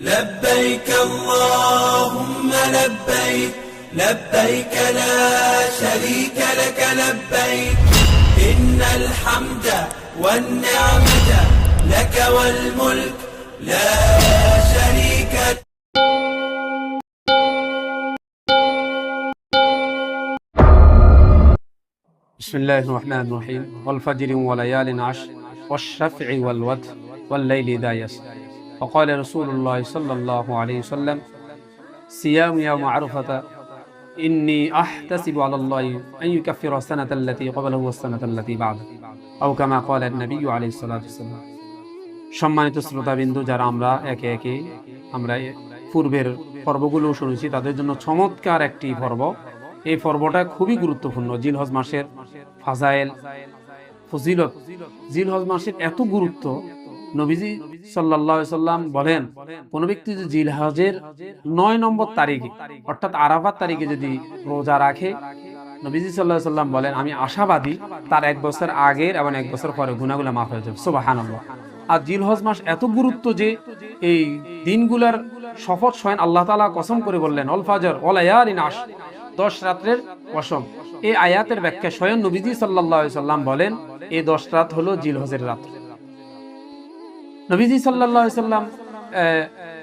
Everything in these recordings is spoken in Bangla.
لبيك اللهم لبيك لبيك لا شريك لك لبيك. إن الحمد والنعمة لك والملك لا شريك بسم الله الرحمن الرحيم. والفجر وليال عشر والشفع والوتر والليل إذا يسر. وقال رسول الله صلى الله عليه وسلم صيام يوم عرفة إني أحتسب على الله أن يكفر السنة التي قبله والسنة التي بعده أو كما قال النبي عليه الصلاة والسلام সম্মানিত শ্রোতাবিন্দু যারা আমরা একে একে আমরা এ- পূর্বের পর্বগুলো শুনেছি তাদের জন্য চমৎকার একটি পর্ব এই পর্বটা খুবই গুরুত্বপূর্ণ জিলহজ মাসের ফাজাইল ফজিলত জিলহজ মাসের এত গুরুত্ব নবীজি সাল্লাহ সাল্লাম বলেন, কোন ব্যক্তি যদি জিলহজের নয় নম্বর তারিখে, অর্থাৎ আরাফাত তারিখে যদি রোজা রাখে, নবীজি সাল্লাহ সাল্লাম বলেন, আমি আশাবাদী তার এক বছর আগের এবং এক বছর পরে গুনাগুলা মাফ হয়ে যাবে। সুবাহানাল্লাহ। আর জিলহজ মাস এত গুরুত্ব যে এই দিনগুলার শপথ স্বয়ং আল্লাহ তালা কসম করে বললেন, অল ফাজর, অল আয়ারিন আশ দশ রাত্রের কসম এই আয়াতের ব্যাখ্যা স্বয়ং নবীজি সাল্লাহ সাল্লাম বলেন এই দশ রাত হলো জিলহজের রাত। নবীজি সাল্লাহ সাল্লাম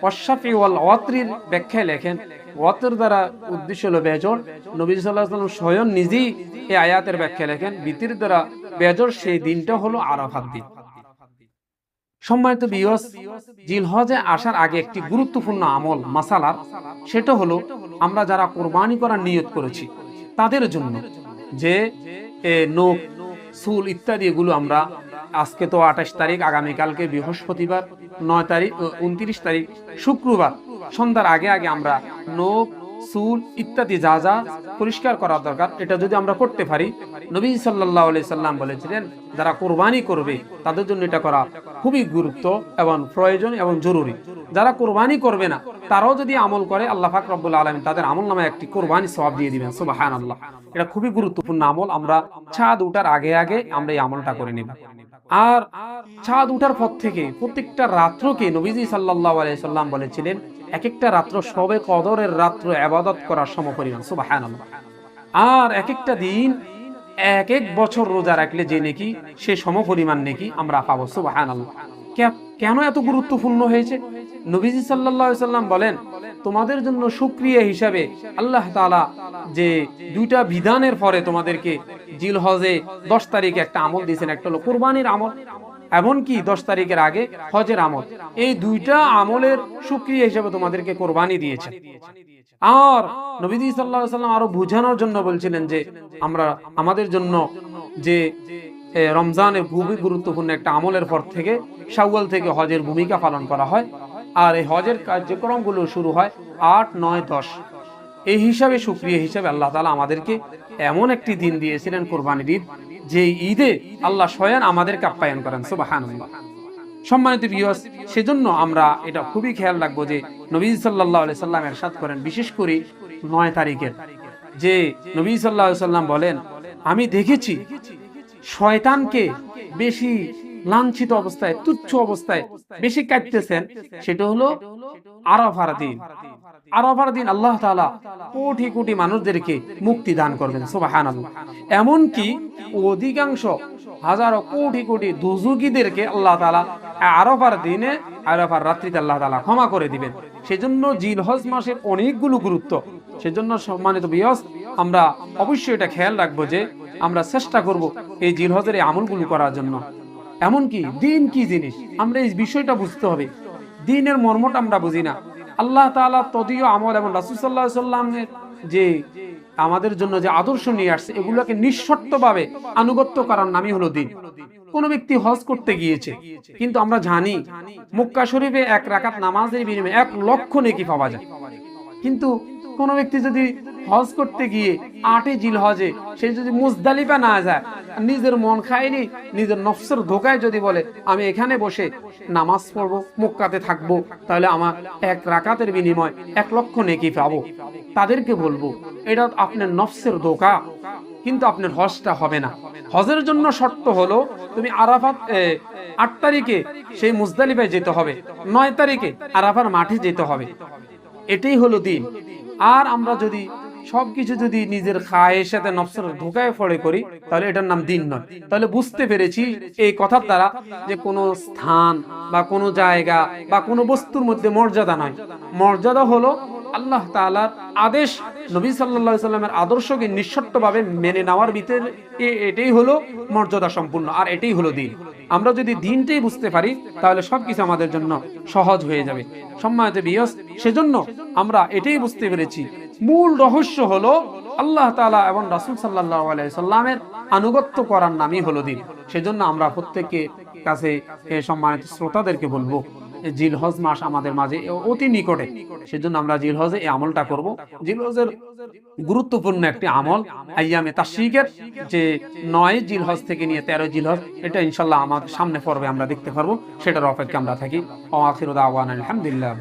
অশাফি ওয়াল ওয়াত্রির ব্যাখ্যায় লেখেন, ওয়াতের দ্বারা উদ্দেশ্য হলো বেজর। নবীজি সাল্লাহ সাল্লাম স্বয়ং নিজেই এই আয়াতের ব্যাখ্যা লেখেন, বিতির দ্বারা বেজর সেই দিনটা হলো আরাফাত দিন। সম্মানিত বিয়স জিলহজে আসার আগে একটি গুরুত্বপূর্ণ আমল মাসালার সেটা হলো আমরা যারা কোরবানি করার নিয়ত করেছি, তাদের জন্য যে নোক চুল ইত্যাদি এগুলো আমরা আজকে তো আঠাশ তারিখ, আগামীকালকে বৃহস্পতিবার, নয় তারিখ উনত্রিশ তারিখ, শুক্রবার। সন্ধ্যার আগে আগে আমরা নোক চুল ইত্যাদি যা যা পরিষ্কার করা দরকার, এটা যদি আমরা করতে পারি, নবী সাল্লাহ সাল্লাম বলেছিলেন, যারা কোরবানি করবে, তাদের জন্য এটা করা খুবই গুরুত্ব এবং প্রয়োজন এবং জরুরি। যারা কোরবানি করবে না, তারাও যদি আমল করে, আল্লাহ ফাক রব্বুল আলমিন তাদের আমল নামে একটি কোরবানি সবাব দিয়ে দিবেন সুবাহান আল্লাহ এটা খুবই গুরুত্বপূর্ণ আমল, আমরা ছাদ উঠার আগে আগে আমরা এই আমলটা করে নেব। আর ছাদ উঠার পর থেকে প্রত্যেকটা রাত্রকে নবীজি সাল্লাহ সাল্লাম বলেছিলেন এক একটা রাত্র সবে কদরের রাত্র আবাদত করার সমপরিমাণ সুবাহান আর এক একটা দিন এক এক বছর রোজা রাখলে যে নাকি, সে সমপরিমাণ নাকি আমরা পাবো সুবাহান কেন এত গুরুত্বপূর্ণ হয়েছে? নবীজি সাল্লাহ সাল্লাম বলেন, তোমাদের জন্য সুক্রিয়া হিসাবে আল্লাহ তাআলা যে দুইটা বিধানের পরে তোমাদেরকে জিল হজে দশ তারিখে একটা আমল দিয়েছেন, একটা হলো কোরবানির আমল। এমনকি দশ তারিখের আগে হজের আমল। এই দুইটা আমলের সুক্রিয়া হিসাবে তোমাদেরকে কোরবানি দিয়েছে আর নবীজি সাল্লাহ সাল্লাম আরও বোঝানোর জন্য বলছিলেন যে আমরা আমাদের জন্য যে রমজানের খুবই গুরুত্বপূর্ণ একটা আমলের পর থেকে শাওয়াল থেকে হজের ভূমিকা পালন করা হয়। আর এই হজের কার্যক্রমগুলো শুরু হয় আট, নয়, দশ। এই হিসাবে সুক্রিয়া হিসাবে আল্লাহ তালা আমাদেরকে এমন একটি দিন দিয়েছিলেন, কোরবানির ঈদ যে ঈদে আল্লাহ স্বয়ং আমাদেরকে আপ্যায়ন করেন সুবাহান সম্মানিত বিয়স সেজন্য আমরা এটা খুবই খেয়াল রাখব যে নবী সাল্লাহ সাল্লাম এরশাদ করেন, বিশেষ করে নয় তারিখের, যে নবী সাল্লাহ সাল্লাম বলেন, আমি দেখেছি শয়তানকে বেশি লাঞ্ছিত অবস্থায়, তুচ্ছ অবস্থায় বেশি কাটতেছেন সেটা হলো আরাফার দিন। আরাফার দিন আল্লাহ তাআলা কোটি কোটি মানুষদেরকে মুক্তি দান করবেন, সুবহানাল্লাহ। এমনকি অধিকাংশ হাজারো কোটি কোটি দুজুগীদেরকে আল্লাহ তাআলা আরাফার দিনে, আরাফার রাত্রিতে আল্লাহ তাআলা ক্ষমা করে দিবেন। সেজন্য জিলহজ মাসের অনেকগুলো গুরুত্ব। সেজন্য সম্মানিত বিয়স, আমরা অবশ্যই এটা খেয়াল রাখব যে আমরা চেষ্টা করব এই জিলহজের এই আমলগুলো করার জন্য। এমনকি দিন কি জিনিস? আমরা এই বিষয়টা বুঝতে হবে। দিনের মর্মটা আমরা বুঝি না। আল্লাহ তাআলা তদীয় আমল এবং রাসূল সাল্লাল্লাহু সাল্লামের যে আমাদের জন্য যে আদর্শ নিয়ে আসছে, এগুলোকে নিঃশর্তভাবে আনুগত্য করার নামই হলো দিন। কোন ব্যক্তি হজ করতে গিয়েছে, কিন্তু আমরা জানি মুক্কা শরীফে এক রাকাত নামাজের বিনিময়ে এক লক্ষ নেকি পাওয়া যায়। কিন্তু কোন ব্যক্তি যদি হজ করতে গিয়ে আটে জিল হজে সে যদি মুজদালিফা না যায় নিজের মন খায়নি, নিজের নফসের ধোকায় যদি বলে, আমি এখানে বসে নামাজ পড়ব, মক্কাতে থাকব, তাহলে আমার এক রাকাতের বিনিময় এক লক্ষ নেকি পাবো। তাদেরকে বলব, এটা আপনার নফসের ধোকা, কিন্তু আপনার হজটা হবে না। হজের জন্য শর্ত হলো, তুমি আরাফাত আট তারিখে সেই মুজদালিফায় যেতে হবে, নয় তারিখে আরাফার মাঠে যেতে হবে। এটাই হলো দিন। আর আমরা যদি সবকিছু যদি নিজের খায়ের সাথে নফসের ঢোকায় ফড়ে করি, তাহলে এটার নাম দিন নয়। তাহলে বুঝতে পেরেছি এই কথার দ্বারা যে কোনো স্থান বা কোনো জায়গা বা কোনো বস্তুর মধ্যে মর্যাদা নয়। মর্যাদা হলো আল্লাহ তাআলার আদেশ, নবী সাল্লাল্লাহু সাল্লামের আদর্শকে নিঃশর্তভাবে মেনে নেওয়ার ভিতরে এটাই হলো মর্যাদা সম্পূর্ণ, আর এটাই হলো দিন। আমরা যদি দিনটাই বুঝতে পারি, তাহলে সবকিছু আমাদের জন্য সহজ হয়ে যাবে। সম্মানিত বিয়স, সেজন্য আমরা এটাই বুঝতে পেরেছি মূল রহস্য হলো আল্লাহ তাআলা এবং রাসূল সাল্লাল্লাহু আলাইহি সাল্লামের আনুগত্য করার নামই হলো দিন। সেজন্য আমরা প্রত্যেককে কাছে সম্মানিত শ্রোতাদেরকে বলব জিলহজ মাস আমাদের মাঝে অতি নিকটে। সেজন্য আমরা জিলহজে এই আমলটা করব। জিলহজের গুরুত্বপূর্ণ একটি আমল, আইয়ামে তাশরিকের, যে নয় জিলহজ থেকে নিয়ে তেরো জিলহজ, এটা ইনশাল্লাহ আমাদের সামনে পর্বে আমরা দেখতে পারব, সেটার অপেক্ষা আমরা থাকি। আখির আলহামদুলিল্লাহ